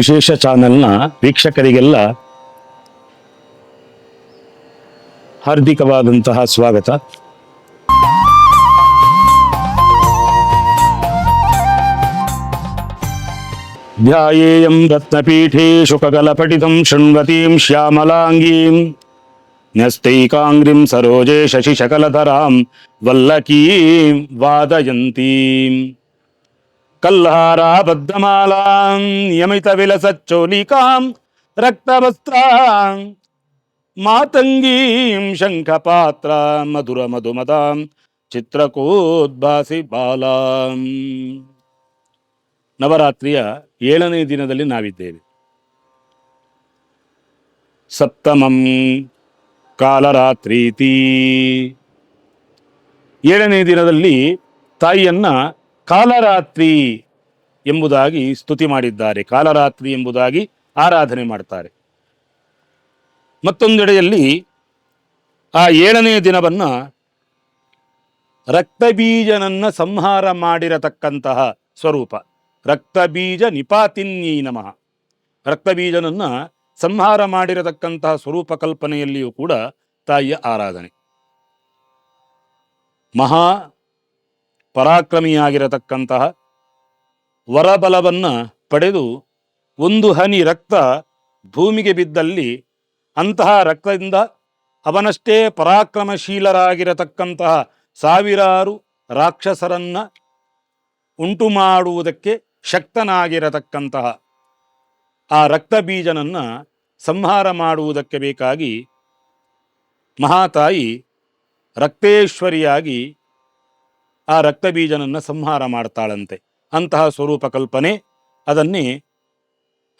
ವಿಶೇಷ ಚಾನೆಲ್ನ ವೀಕ್ಷಕರಿಗೆಲ್ಲ ಹಾರ್ದಿಕವಾದಂತಹ ಸ್ವಾಗತ. ಧ್ಯಾಯೇಯಂ ರತ್ನಪೀಠೇ ಶುಕಗಲಪಟಿತಂ ಶೃಣ್ವತೀಂ ಶ್ಯಾಮಲಾಂಗೀಂ ನ್ಯಸ್ತೈಕಾಂಗ್ರಿಂ ಸರೋಜೆ ಶಶಿಶಕಲಧರಾಂ ವಲ್ಲಕೀಂ ವಾದಯಂತೀಂ. ಕಲ್ಹಾರಾಬದ್ಧಮಾಲಾಂ ಯಮಿತ ವಿಲಸಚ್ಚೋಲಿಕಾಂ ರಕ್ತವಸ್ತ್ರಾಂ, ಮಾತಂಗೀಂ, ಶಂಖಪಾತ್ರ, ಮಧುರ ಮಧುಮದಾಂ, ಚಿತ್ರಕೋದ್ಭಾಸಿ ಬಾಲಾಂ. ನವರಾತ್ರಿಯ ಏಳನೇ ದಿನದಲ್ಲಿ ನಾವಿದ್ದೇವೆ. ಸಪ್ತಮಂ ಕಾಲರಾತ್ರೀತಿ. ಏಳನೇ ದಿನದಲ್ಲಿ ತಾಯಿಯನ್ನ ಕಾಲರಾತ್ರಿ ಎಂಬುದಾಗಿ ಸ್ತುತಿ ಮಾಡಿದ್ದಾರೆ. ಕಾಲರಾತ್ರಿ ಎಂಬುದಾಗಿ ಆರಾಧನೆ ಮಾಡ್ತಾರೆ. ಮತ್ತೊಂದೆಡೆಯಲ್ಲಿ ಆ ಏಳನೇ ದಿನವನ್ನ ರಕ್ತಬೀಜನನ್ನ ಸಂಹಾರ ಮಾಡಿರತಕ್ಕಂತಹ ಸ್ವರೂಪ. ರಕ್ತಬೀಜ ನಿಪಾತಿನ್ಯೀ ನಮಃ. ರಕ್ತಬೀಜನನ್ನ ಸಂಹಾರ ಮಾಡಿರತಕ್ಕಂತಹ ಸ್ವರೂಪ ಕಲ್ಪನೆಯಲ್ಲಿಯೂ ಕೂಡ ತಾಯಿಯ ಆರಾಧನೆ. ಮಹಾ ಪರಾಕ್ರಮಿಯಾಗಿರತಕ್ಕಂತಹ ವರಬಲವನ್ನು ಪಡೆದು ಒಂದು ಹನಿ ರಕ್ತ ಭೂಮಿಗೆ ಬಿದ್ದಲ್ಲಿ ಅಂತಹ ರಕ್ತದಿಂದ ಅವನಷ್ಟೇ ಪರಾಕ್ರಮಶೀಲರಾಗಿರತಕ್ಕಂತಹ ಸಾವಿರಾರು ರಾಕ್ಷಸರನ್ನ ಉಂಟು ಮಾಡುವುದಕ್ಕೆ ಶಕ್ತನಾಗಿರತಕ್ಕಂತಹ ಆ ರಕ್ತ ಬೀಜನನ್ನು ಸಂಹಾರ ಮಾಡುವುದಕ್ಕೆ ಬೇಕಾಗಿ ಮಹಾತಾಯಿ ರಕ್ತೇಶ್ವರಿಯಾಗಿ ಆ ರಕ್ತ ಬೀಜನನ್ನ ಸಂಹಾರ ಮಾಡ್ತಾಳಂತೆ. ಅಂತಹ ಸ್ವರೂಪ ಕಲ್ಪನೆ ಅದನ್ನೇ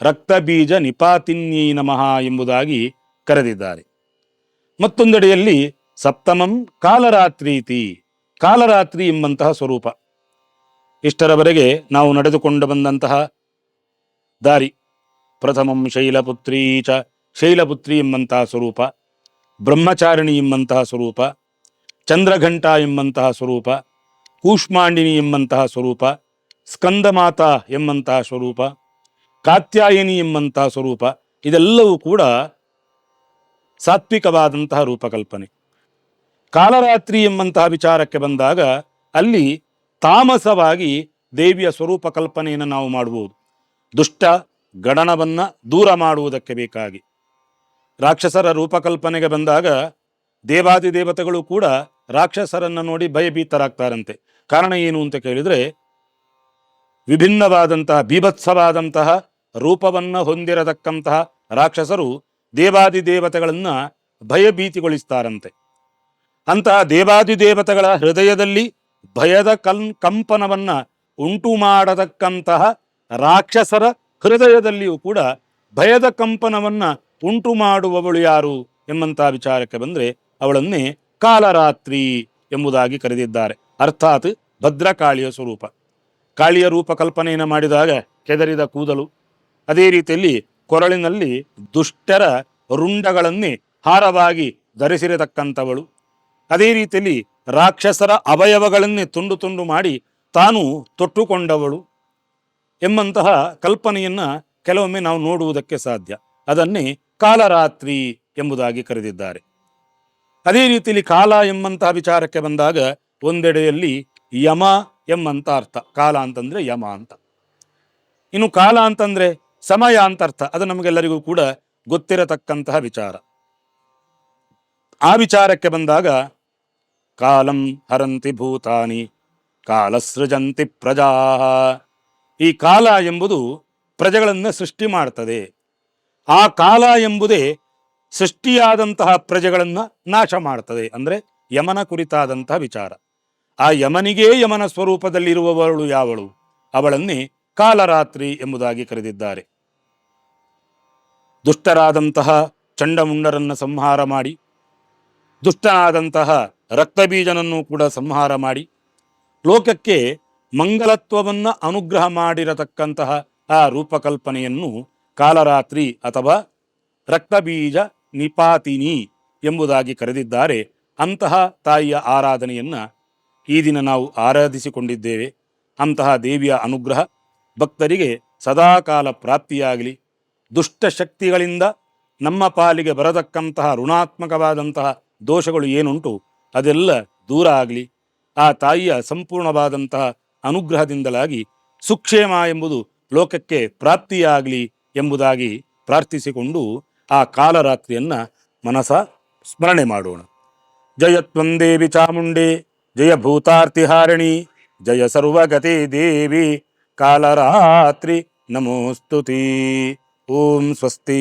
ರಕ್ತಬೀಜ ನಿಪಾತಿನ್ಯೈ ನಮಃ ಎಂಬುದಾಗಿ ಕರೆದಿದ್ದಾರೆ. ಮತ್ತೊಂದೆಡೆಯಲ್ಲಿ ಸಪ್ತಮಂ ಕಾಲರಾತ್ರೀತಿ. ಕಾಲರಾತ್ರಿ ಎಂಬಂತಹ ಸ್ವರೂಪ. ಇಷ್ಟರವರೆಗೆ ನಾವು ನಡೆದುಕೊಂಡು ಬಂದಂತಹ ದಾರಿ. ಪ್ರಥಮಂ ಶೈಲಪುತ್ರಿ ಚ ಶೈಲಪುತ್ರಿ ಎಂಬಂತಹ ಸ್ವರೂಪ. ಬ್ರಹ್ಮಚಾರಿಣಿ ಎಂಬಂತಹ ಸ್ವರೂಪ. ಚಂದ್ರಘಂಟ ಎಂಬಂತಹ ಸ್ವರೂಪ. ಕೂಷ್ಮಾಂಡಿನಿ ಎಂಬಂತಹ ಸ್ವರೂಪ, ಸ್ಕಂದಮಾತಾ ಎಂಬಂತಹ ಸ್ವರೂಪ, ಕಾತ್ಯಾಯಿನಿ ಎಂಬಂತಹ ಸ್ವರೂಪ, ಇದೆಲ್ಲವೂ ಕೂಡ ಸಾತ್ವಿಕವಾದಂತಹ ರೂಪಕಲ್ಪನೆ. ಕಾಲರಾತ್ರಿ ಎಂಬಂತಹ ವಿಚಾರಕ್ಕೆ ಬಂದಾಗ ಅಲ್ಲಿ ತಾಮಸವಾಗಿ ದೇವಿಯ ಸ್ವರೂಪ ಕಲ್ಪನೆಯನ್ನು ನಾವು ಮಾಡಬಹುದು ದುಷ್ಟ ಗಣನವನ್ನು ದೂರ ಮಾಡುವುದಕ್ಕೆ ಬೇಕಾಗಿ. ರಾಕ್ಷಸರ ರೂಪಕಲ್ಪನೆಗೆ ಬಂದಾಗ ದೇವಾದಿ ದೇವತೆಗಳು ಕೂಡ ರಾಕ್ಷಸರನ್ನು ನೋಡಿ ಭಯಭೀತರಾಗ್ತಾರಂತೆ. ಕಾರಣ ಏನು ಅಂತ ಕೇಳಿದರೆ, ವಿಭಿನ್ನವಾದಂತಹ, ಬೀಭತ್ಸವಾದಂತಹ ರೂಪವನ್ನು ಹೊಂದಿರತಕ್ಕಂತಹ ರಾಕ್ಷಸರು ದೇವಾದಿ ದೇವತೆಗಳನ್ನು ಭಯಭೀತಿಗೊಳಿಸ್ತಾರಂತೆ. ಅಂತಹ ದೇವಾದಿ ದೇವತೆಗಳ ಹೃದಯದಲ್ಲಿ ಭಯದ ಕಲ್, ಕಂಪನವನ್ನು ಉಂಟು ಮಾಡತಕ್ಕಂತಹ ರಾಕ್ಷಸರ ಹೃದಯದಲ್ಲಿಯೂ ಕೂಡ ಭಯದ ಕಂಪನವನ್ನು ಉಂಟು ಮಾಡುವವಳು ಯಾರು ಎಂಬಂತಹ ವಿಚಾರಕ್ಕೆ ಬಂದರೆ, ಅವಳನ್ನೇ ಕಾಲರಾತ್ರಿ ಎಂಬುದಾಗಿ ಕರೆದಿದ್ದಾರೆ. ಅರ್ಥಾತ್ ಭದ್ರಕಾಳಿಯ ಸ್ವರೂಪ. ಕಾಳಿಯ ರೂಪ ಕಲ್ಪನೆಯನ್ನು ಮಾಡಿದಾಗ ಕೆದರಿದ ಕೂದಲು. ಅದೇ ರೀತಿಯಲ್ಲಿ ಕೊರಳಿನಲ್ಲಿ ದುಷ್ಟರ ರುಂಡಗಳನ್ನೇ ಹಾರವಾಗಿ ಧರಿಸಿರತಕ್ಕಂಥವಳು. ಅದೇ ರೀತಿಯಲ್ಲಿ ರಾಕ್ಷಸರ ಅವಯವಗಳನ್ನೇ ತುಂಡು ತುಂಡು ಮಾಡಿ ತಾನು ತೊಟ್ಟುಕೊಂಡವಳು. ಎಂಬಂತಹ ಕಲ್ಪನೆಯನ್ನ ಕೆಲವೊಮ್ಮೆ ನಾವು ನೋಡುವುದಕ್ಕೆ ಸಾಧ್ಯ. ಅದನ್ನೇ ಕಾಲರಾತ್ರಿ ಎಂಬುದಾಗಿ ಕರೆದಿದ್ದಾರೆ. ಅದೇ ರೀತಿಯಲ್ಲಿ ಕಾಲ ಎಂಬಂತಹ ವಿಚಾರಕ್ಕೆ ಬಂದಾಗ ಒಂದೆಡೆಯಲ್ಲಿ ಯಮ ಎಂಬಂತ ಅರ್ಥ. ಕಾಲ ಅಂತಂದ್ರೆ ಯಮ ಅಂತ. ಇನ್ನು ಕಾಲ ಅಂತಂದ್ರೆ ಸಮಯ ಅಂತ ಅರ್ಥ. ಅದು ನಮಗೆಲ್ಲರಿಗೂ ಕೂಡ ಗೊತ್ತಿರತಕ್ಕಂತಹ ವಿಚಾರ. ಆ ವಿಚಾರಕ್ಕೆ ಬಂದಾಗ ಕಾಲಂ ಹರಂತಿ ಭೂತಾನಿ ಕಾಲಸೃಜಂತಿ ಪ್ರಜಾ ಈ ಕಾಲ ಎಂಬುದು ಪ್ರಜೆಗಳನ್ನು ಸೃಷ್ಟಿ ಮಾಡ್ತದೆ. ಆ ಕಾಲ ಎಂಬುದೇ ಸೃಷ್ಟಿಯಾದಂತಹ ಪ್ರಜೆಗಳನ್ನ ನಾಶ ಮಾಡ್ತದೆ. ಅಂದ್ರೆ ಯಮನ ಕುರಿತಾದಂತಹ ವಿಚಾರ. ಆ ಯಮನಿಗೇ ಯಮನ ಸ್ವರೂಪದಲ್ಲಿರುವವಳು ಯಾವಳು? ಅವಳನ್ನೇ ಕಾಲರಾತ್ರಿ ಎಂಬುದಾಗಿ ಕರೆದಿದ್ದಾರೆ. ದುಷ್ಟರಾದಂತಹ ಚಂಡಮುಂಡರನ್ನು ಸಂಹಾರ ಮಾಡಿ, ದುಷ್ಟನಾದಂತಹ ರಕ್ತಬೀಜನನ್ನು ಕೂಡ ಸಂಹಾರ ಮಾಡಿ, ಲೋಕಕ್ಕೆ ಮಂಗಲತ್ವವನ್ನು ಅನುಗ್ರಹ ಮಾಡಿರತಕ್ಕಂತಹ ಆ ರೂಪಕಲ್ಪನೆಯನ್ನು ಕಾಲರಾತ್ರಿ ಅಥವಾ ರಕ್ತಬೀಜ ನಿಪಾತಿನಿ ಎಂಬುದಾಗಿ ಕರೆದಿದ್ದಾರೆ ಅಂತಹ ತಾಯಿಯ ಆರಾಧನೆಯನ್ನ ಈ ದಿನ ನಾವು ಆರಾಧಿಸಿಕೊಂಡಿದ್ದೇವೆ. ಅಂತಹ ದೇವಿಯ ಅನುಗ್ರಹ ಭಕ್ತರಿಗೆ ಸದಾಕಾಲ ಪ್ರಾಪ್ತಿಯಾಗಲಿ. ದುಷ್ಟಶಕ್ತಿಗಳಿಂದ ನಮ್ಮ ಪಾಲಿಗೆ ಬರತಕ್ಕಂತಹ ಋಣಾತ್ಮಕವಾದಂತಹ ದೋಷಗಳು ಏನುಂಟು ಅದೆಲ್ಲ ದೂರ ಆಗಲಿ. ಆ ತಾಯಿಯ ಸಂಪೂರ್ಣವಾದಂತಹ ಅನುಗ್ರಹದಿಂದಲಾಗಿ ಸುಕ್ಷೇಮ ಎಂಬುದು ಲೋಕಕ್ಕೆ ಪ್ರಾಪ್ತಿಯಾಗಲಿ ಎಂಬುದಾಗಿ ಪ್ರಾರ್ಥಿಸಿಕೊಂಡು ಆ ಕಾಲರಾತ್ರಿಯನ್ನು ಮನಸ ಸ್ಮರಣೆ ಮಾಡೋಣ. ಜಯತ್ವಂದೇವಿ ಚಾಮುಂಡೆ జయ భూతార్తిహారిణి జయ సర్వగతి దేవి కాలరాత్రి నమోస్తుతి. ఓం స్వస్తి.